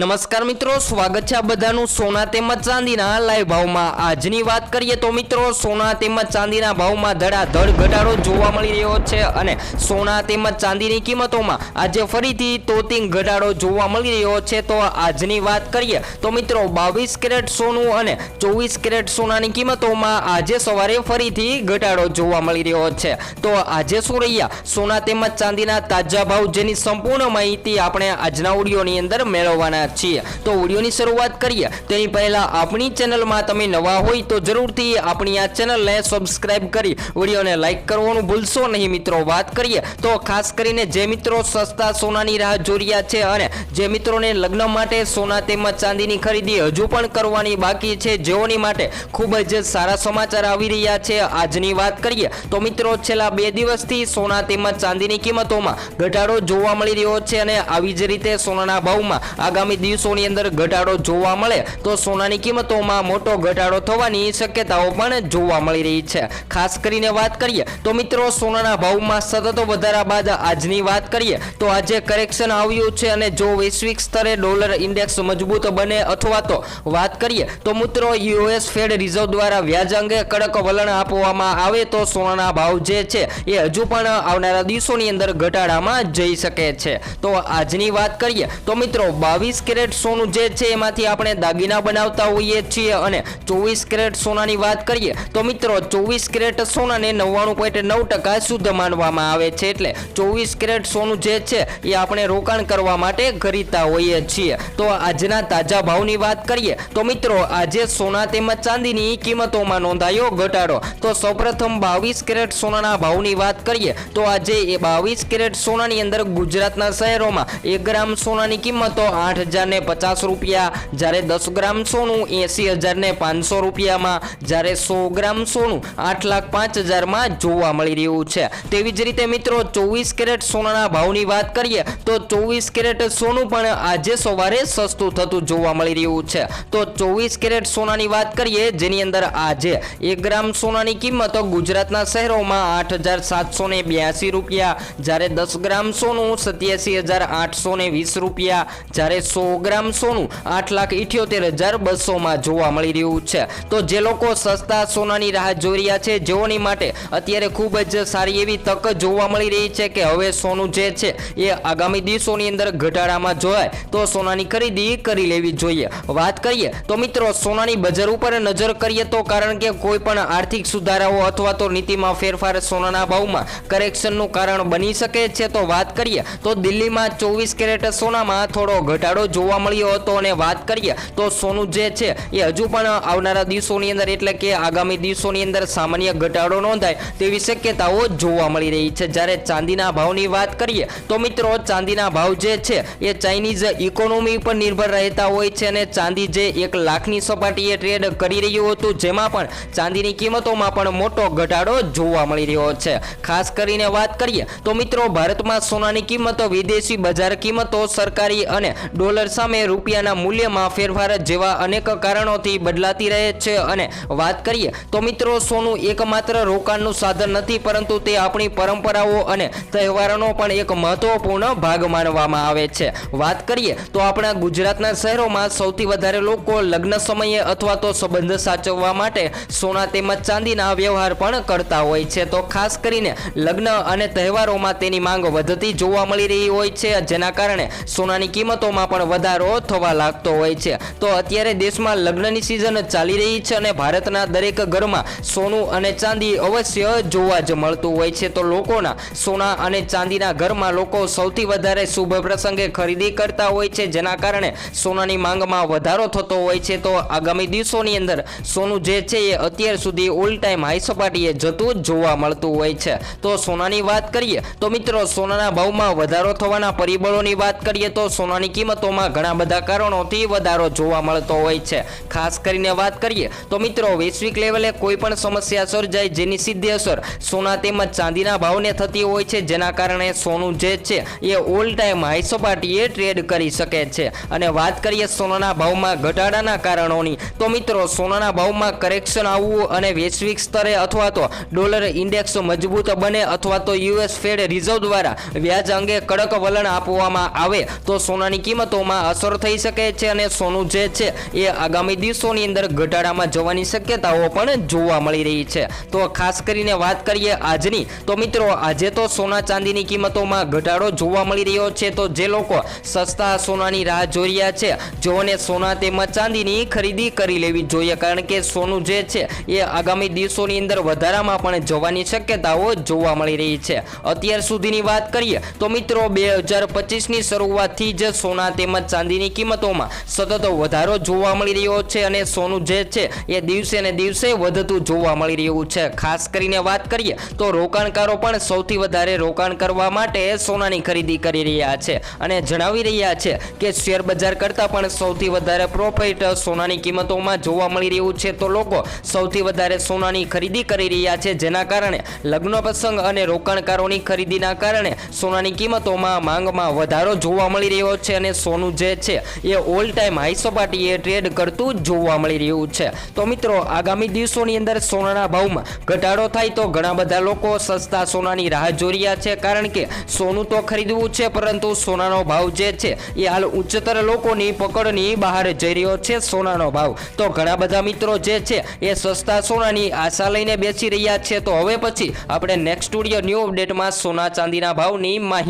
નમસ્કાર મિત્રો, સ્વાગત છે આ બધાનું સોના તેમજ ચાંદીના લાઈવ ભાવમાં. આજની વાત કરીએ તો મિત્રો, સોના તેમજ ચાંદીના ભાવમાં ધડાધડ ઘટાડો જોવા મળી રહ્યો છે અને સોના તેમજ ચાંદીની કિંમતોમાં આજે ફરીથી તોતિંગ ઘટાડો જોવા મળી રહ્યો છે. તો આજની વાત કરીએ તો મિત્રો, બાવીસ કેરેટ સોનું અને ચોવીસ કેરેટ સોનાની કિંમતોમાં આજે સવારે ફરીથી ઘટાડો જોવા મળી રહ્યો છે. તો આજે શું રહ્યા? સોના તેમજ ચાંદીના તાજા ભાવ જેની સંપૂર્ણ માહિતી આપણે આજના ઓડિયોની અંદર મેળવવાના છીએ. તો ઓડિયોની શરૂઆત કરીએ. તેની પહેલાં આપણી ચેનલમાં તમે નવા હોય તો જરૂરથી આપણી આ ચેનલને સબસ્ક્રાઇબ કરી વિડીયોને લાઈક કરવાનું ભૂલશો નહીં મિત્રો. વાત કરીએ તો ખાસ કરીને જે મિત્રો સસ્તા સોનાની રાહ જોઈ છે અને જે મિત્રોને લગ્ન માટે સોના તેમજ ચાંદીની ખરીદી હજુ પણ કરવાની બાકી છે, જેઓની માટે ખૂબ જ સારા સમાચાર આવી રહ્યા છે, આજની વાત કરીએ તો મિત્રો છેલ્લા બે દિવસથી સોના તેમજ ચાંદીની કિંમતોમાં ઘટાડો જોવા મળી રહ્યો છે અને આવી જ રીતે સોનાના ભાવમાં આગામી દિવસોની અંદર ઘટાડો જોવા મળે તો સોનાની કિંમતોમાં મોટો ઘટાડો થવાની શક્યતાઓ પણ જોવા મળી રહી છે. ખાસ કરીને વાત કરીએ તો મિત્રો, સોનાના ભાવમાં સતત વધારા બાદ આજની વાત કરીએ તો આજે કરેક્શન આવ્યું છે અને જો વૈશ્વિક સ્તરે ડોલર ઇન્ડેક્સ મજબૂત બને અથવા તો વાત કરીએ તો મિત્રો યુએસ ફેડ રિઝર્વ દ્વારા વ્યાજ અંગે કડક વલણ આપવામાં આવે તો સોનાના ભાવ જે છે એ હજુ પણ આવનારા દિવસોની અંદર ઘટાડામાં જઈ શકે છે. તો આજની વાત કરીએ તો મિત્રો, બાવીસ કેરેટ સોનું જે છે એમાંથી આપણે દાગીના બનાવતા હોઈએ છીએ અને ચોવીસ કેરેટ સોનાની વાત કરીએ તો મિત્રો ચોવીસ કેરેટ સોનાને નવ્વાણું પોઈન્ટ નવ ટકા શુદ્ધ માનવામાં આવે છે. એટલે ચોવીસ કેરેટ સોનું જે છે એ આપણે રોકાણ કરવા માટે ખરીદતા હોઈએ છીએ. તો આજના તાજા ભાવની વાત કરીએ તો મિત્રો આજે સોના તેમજ ચાંદીની કિંમતોમાં નોંધાયો ઘટાડો. તો સૌપ્રથમ બાવીસ કેરેટ સોનાના ભાવની વાત કરીએ તો આજે એ બાવીસ કેરેટ સોનાની અંદર ગુજરાતના શહેરોમાં એક ગ્રામ સોનાની કિંમતો આઠ હજાર ને પચાસ રૂપિયા, જ્યારે દસ ગ્રામ સોનું, એસી હજારને પાંચસો રૂપિયામાં, જ્યારે સો ગ્રામ સોનું, આઠ લાખ પાંચ હજારમાં જોવા મળી રહ્યું છે. તેવી જ રીતે મિત્રો, ચોવીસ કેરેટ સોનાના ભાવની વાત કરીએ, તો ચોવીસ કેરેટ સોનું પણ આજે સવારે સસ્તું થતું જોવા મળી રહ્યું છે. તો ચોવીસ કેરેટ સોનાની વાત કરીએ, જેની અંદર આજે એક ગ્રામ સોનાની કિંમત ગુજરાતના શહેરોમાં આઠ હજાર સાતસો ને બ્યાસી રૂપિયા, જ્યારે દસ ગ્રામ સોનું સત્યાસી હજાર આઠસો ને વીસ રૂપિયા, જ્યારે સો ગ્રામ સોનું, આઠ લાખ ઇઠ્યોતેર હજાર બસોમાં જોવા મળી રહ્યું છે. તો જે લોકો સસ્તા સોનાની રાહ જોઈ રહ્યા છે, જેઓની માટે અત્યારે ખૂબ જ સારી એવી તક જોવા મળી રહી છે કે હવે સોનું જે છે, એ આગામી દિવસોની અંદર ઘટાડામાં જોવાય, તો સોનાની ખરીદી કરી લેવી જોઈએ. વાત કરીએ, તો મિત્રો, સોનાની બજાર ઉપર નજર કરીએ તો કારણ કે કોઈ પણ આર્થિક સુધારાઓ અથવા તો નીતિમાં ફેરફાર સોનાના ભાવમાં કરેક્શનનું કારણ બની શકે છે. તો વાત કરીએ, તો દિલ્હીમાં ચોવીસ કેરેટ સોનામાં થોડો ઘટાડો જોવા મળ્યો હતો અને વાત કરીએ તો સોનું જે છે એ હજુ પણ આવનારા દિવસોની અંદર એટલે કે આગામી દિવસોની અંદર સામાન્ય ઘટાડો નોંધાય તેવી શક્યતાઓ જોવા મળી રહી છે. જ્યારે ચાંદીના ભાવની વાત કરીએ તો મિત્રો ચાંદીના ભાવ જે છે એ ચાઇનીઝ ઇકોનોમી પર નિર્ભર રહેતા હોય છે અને ચાંદી જે એક લાખની સપાટીએ ટ્રેડ કરી રહ્યું હતું જેમાં પણ ચાંદીની કિંમતોમાં પણ મોટો ઘટાડો જોવા મળી રહ્યો છે. ખાસ કરીને વાત કરીએ તો મિત્રો ભારતમાં સોનાની કિંમતો, વિદેશી બજાર કિંમતો, સરકારી અને ડોલર સામે રૂપિયાના મૂલ્યમાં ફેરફાર જેવા અનેક કારણોથી બદલાતી રહે છે. અને વાત કરીએ તો મિત્રો, સોનું એકમાત્ર રોકાણનું સાધન નથી, પરંતુ તે આપણી પરંપરાઓ અને તહેવારોનો પણ એક મહત્વપૂર્ણ ભાગ માનવામાં આવે છે. વાત કરીએ તો આપણા ગુજરાતના શહેરોમાં સૌથી વધારે લોકો લગ્ન સમયે અથવા તો સંબંધ સાચવવા માટે સોના તેમજ ચાંદીના વ્યવહાર પણ કરતા હોય છે. તો ખાસ કરીને લગ્ન અને તહેવારોમાં તેની માંગ વધતી જોવા મળી રહી હોય છે, જેના કારણે સોનાની કિંમતોમાં પણ વધારો થવા લાગતો હોય છે. તો અત્યારે દેશમાં લગ્નની સિઝન ચાલી રહી છે અને ભારતના દરેક ઘરમાં સોનું અને ચાંદી અવશ્ય જોવા જ મળતું હોય છે. તો લોકોના સોના અને ચાંદીના ઘરમાં લોકો સૌથી વધારે શુભ પ્રસંગે ખરીદી કરતા હોય છે. જેના કારણે સોનાની માંગમાં વધારો થતો હોય છે. તો આગામી દિવસોની અંદર સોનું જે છે એ અત્યાર સુધી ઓલ ટાઈમ હાઈ સપાટીએ જતું જોવા મળતું હોય છે. તો સોનાની વાત કરીએ તો મિત્રો, સોનાના ભાવમાં વધારો થવાના પરિબળોની વાત કરીએ તો સોનાની કિંમતોમાં ઘણા બધા કારણોથી વધારો જોવા મળતો હોય છે. ખાસ કરીને વાત કરીએ તો મિત્રો, વૈશ્વિક લેવલે કોઈ પણ સમસ્યા સર્જાય જેની સીધી અસર સોના તેમજ ચાંદીના ભાવને થતી હોય છે, જેના કારણે સોનું જે છે એ ઓલ ટાઈમ હાઈ સપાટીએ ટ્રેડ કરી શકે છે. અને વાત કરીએ સોનાના ભાવમાં ઘટાડાના કારણોની, તો મિત્રો, સોનાના ભાવમાં કરેક્શન આવવું અને વૈશ્વિક સ્તરે અથવા તો ડોલર ઇન્ડેક્સ મજબૂત બને અથવા તો યુએસ ફેડ રિઝર્વ દ્વારા વ્યાજ અંગે કડક વલણ આપવામાં આવે, તો સોનાની કિંમતોમાં કિંમતોમાં અસર થઈ શકે છે અને સોનું જે છે એ આગામી દિવસોની અંદર ઘટાડામાં જવાની શક્યતાઓ પણ જોવા મળી રહી છે. તો ખાસ કરીને વાત કરીએ આજની, તો મિત્રો આજે તો સોના ચાંદીની કિંમતોમાં ઘટાડો જોવા મળી રહ્યો છે. તો જે લોકો સસ્તા સોનાની રાહ જોઈ રહ્યા છે, જેઓને સોના તેમજ ચાંદીની ખરીદી કરી લેવી જોઈએ, કારણ કે સોનું જે છે એ આગામી દિવસોની અંદર વધારામાં પણ જવાની શક્યતાઓ જોવા મળી રહી છે. અત્યાર સુધીની વાત કરીએ, તો મિત્રો બે હજાર પચીસની શરૂઆતથી જ સોના તેમજ ચાંદીની કિંમતોમાં સતત વધારો જોવા મળી રહ્યો છે અને સોનું જે છે એ દિવસે ને દિવસે વધતું જોવા મળી રહ્યું છે. ખાસ કરીને વાત કરીએ તો રોકાણકારો પણ સૌથી વધારે રોકાણ કરવા માટે સોનાની ખરીદી કરી રહ્યા છે અને જણાવી રહ્યા છે કે શેર બજાર કરતાં પણ સૌથી વધારે પ્રોફિટ સોનાની કિંમતોમાં જોવા મળી રહ્યું છે. તો લોકો સૌથી વધારે સોનાની ખરીદી કરી રહ્યા છે જેના કારણે લગ્ન પ્રસંગ અને રોકાણકારોની ખરીદીના કારણે સોનાની કિંમતોમાં માંગમાં વધારો જોવા મળી રહ્યો છે અને સોનું જે છે એ ઓલ ટાઈમ હાઈ સપાટીએ ટ્રેડ કરતું જોવા મળી રહ્યું છે. તો મિત્રો, આગામી દિવસોની અંદર સોનાના ભાવમાં ઘટાડો થાય તો ઘણા બધા લોકો સસ્તા સોનાની રાહ જોઈ રહ્યા છે. કારણ કે સોનું તો ખરીદવું છે, પરંતુ સોનાનો ભાવ જે છે એ હાલ ઉચ્ચતર લોકોની પકડની બહાર જઈ રહ્યો છે સોનાનો ભાવ. તો ઘણા બધા મિત્રો જે છે એ સસ્તા સોનાની આશા લઈને બેસી રહ્યા છે. તો હવે પછી આપણે નેક્સ્ટ સ્ટુડિયો ન્યૂ અપડેટમાં સોના ચાંદીના ભાવની માહિતી